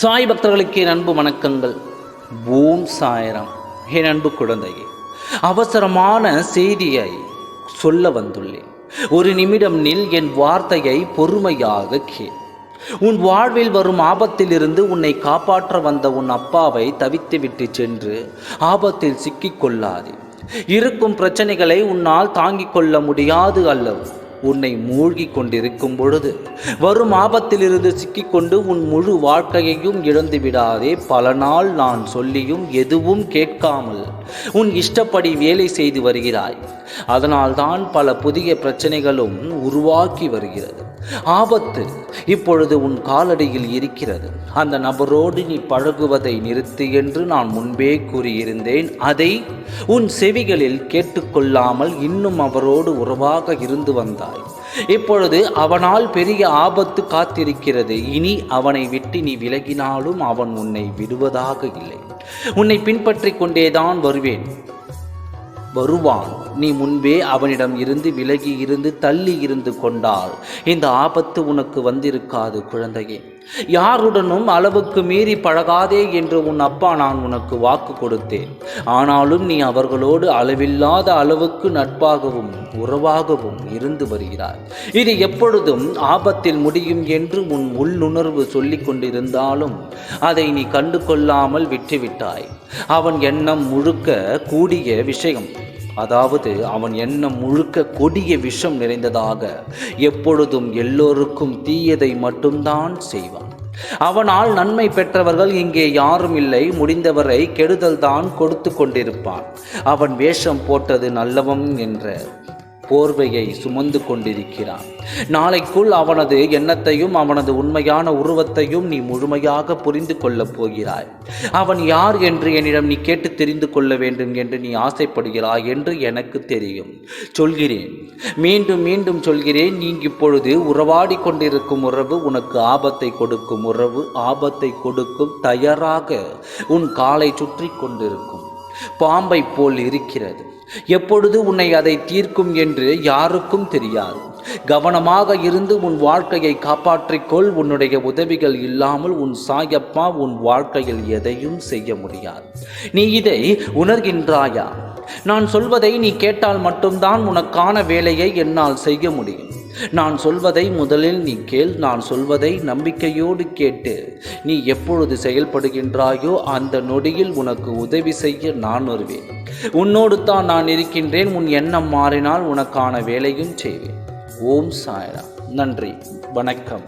சாய் பக்தர்களுக்கு என் அன்பு வணக்கங்கள். ஓம் சாயரம். என் அன்பு குழந்தையே அவசரமான செய்தியை சொல்ல வந்துள்ளேன். ஒரு நிமிடம் நில் என் வார்த்தையை பொறுமையாக கேள். உன் வாழ்வில் வரும் ஆபத்திலிருந்து உன்னை காப்பாற்ற வந்த உன் அப்பாவை தவித்துவிட்டு சென்று ஆபத்தில் சிக்கிக் கொள்ளாதே. இருக்கும் பிரச்சனைகளை உன்னால் தாங்கிக் கொள்ள முடியாது அல்லவோ? உன்னை மூழ்கி கொண்டிருக்கும் பொழுது. வரும் ஆபத்திலிருந்து சிக்கிக்கொண்டு உன் முழு வாழ்க்கையையும் இழந்து விடாதே. பல நாள் நான் சொல்லியும் எதுவும் கேட்காமல் உன் இஷ்டப்படி வேலை செய்து வருகிறாய். அதனால்தான் பல புதிய பிரச்சனைகளும் உருவாக்கி வருகிறது. ஆபத்து இப்பொழுது உன் காலடியில் இருக்கிறது. அந்த நபரோடு நீ பழகுவதை நிறுத்து என்று நான் முன்பே கூறியிருந்தேன். அதை உன் செவிகளில் கேட்டுக்கொள்ளாமல் இன்னும் அவரோடு உறவாக இருந்து வந்தார் வந்தாய் இப்பொழுது அவனால் பெரிய ஆபத்து காத்திருக்கிறது. இனி அவனை விட்டு நீ விலகினாலும் அவன் உன்னை விடுவதாக இல்லை. உன்னை பின்பற்றி கொண்டேதான் வருவேன். வருவான். நீ முன்பே அவனிடம் இருந்து விலகி இருந்து தள்ளி இருந்து கொண்டால் இந்த ஆபத்து உனக்கு வந்திருக்காது குழந்தையே. யாருடனும் அளவுக்கு மீறி பழகாதே என்று உன் அப்பா நான் உனக்கு வாக்கு கொடுத்தேன். ஆனாலும் நீ அவர்களோடு அளவில்லாத அளவுக்கு நட்பாகவும் உறவாகவும் இருந்து வருகிறாய். இது எப்பொழுதும் ஆபத்தில் முடியும் என்று உன் உள்ளுணர்வு சொல்லிக் கொண்டிருந்தாலும் அதை நீ கண்டு கொள்ளாமல் விட்டுவிட்டாய். அவன் எண்ணம் முழுக்க கூடிய விஷயம். அதாவது அவன் எண்ணம் முழுக்க கொடிய விஷம் நிறைந்ததாக எப்பொழுதும் எல்லோருக்கும் தீயதை மட்டும்தான் செய்வான். அவனால் நன்மை பெற்றவர்கள் இங்கே யாரும் இல்லை முடிந்தவரை கெடுதல் தான் கொடுத்து கொண்டிருப்பான். அவன் வேஷம் போட்டது நல்லவன் என்ற. போர்வையை சுமந்து கொண்டிருக்கிறான். நாளைக்குள் அவனது எண்ணத்தையும் அவனது உண்மையான உருவத்தையும் நீ முழுமையாக புரிந்து கொள்ளப் போகிறாய். அவன் யார் என்று என்னிடம் நீ கேட்டு தெரிந்து கொள்ள வேண்டும் என்று நீ ஆசைப்படுகிறாய் என்று எனக்கு தெரியும். சொல்கிறேன். மீண்டும் மீண்டும் சொல்கிறேன். நீ இப்பொழுது உறவாடி கொண்டிருக்கும் உறவு உனக்கு ஆபத்தை கொடுக்கும் உறவு. ஆபத்தை கொடுக்கும் தயாராக உன் காலை சுற்றி கொண்டிருக்கும். பாம்பை போல் இருக்கிறது. எப்பொழுது உன்னை அதை தீர்க்கும் என்று யாருக்கும் தெரியாது. கவனமாக இருந்து உன் வாழ்க்கையை காப்பாற்றிக்கொள். உன்னுடைய உதவிகள் இல்லாமல் உன் சாயப்பா உன் வாழ்க்கையில் எதையும் செய்ய முடியாது. நீ இதை உணர்கின்றாயா? நான் சொல்வதை நீ கேட்டால் மட்டும்தான் உனக்கான வேலையை என்னால் செய்ய முடியும். நான் சொல்வதை முதலில் நீ கேள் நான் சொல்வதை நம்பிக்கையோடு கேட்டு. நீ எப்பொழுது செயல்படுகின்றாயோ அந்த நொடியில் உனக்கு உதவி செய்ய நான் வருவேன். உன்னோடு தான் நான் இருக்கின்றேன் உன் எண்ணம் மாறினால் உனக்கான வேலையும் செய்வேன். ஓம் சாய்ரா நன்றி. வணக்கம்.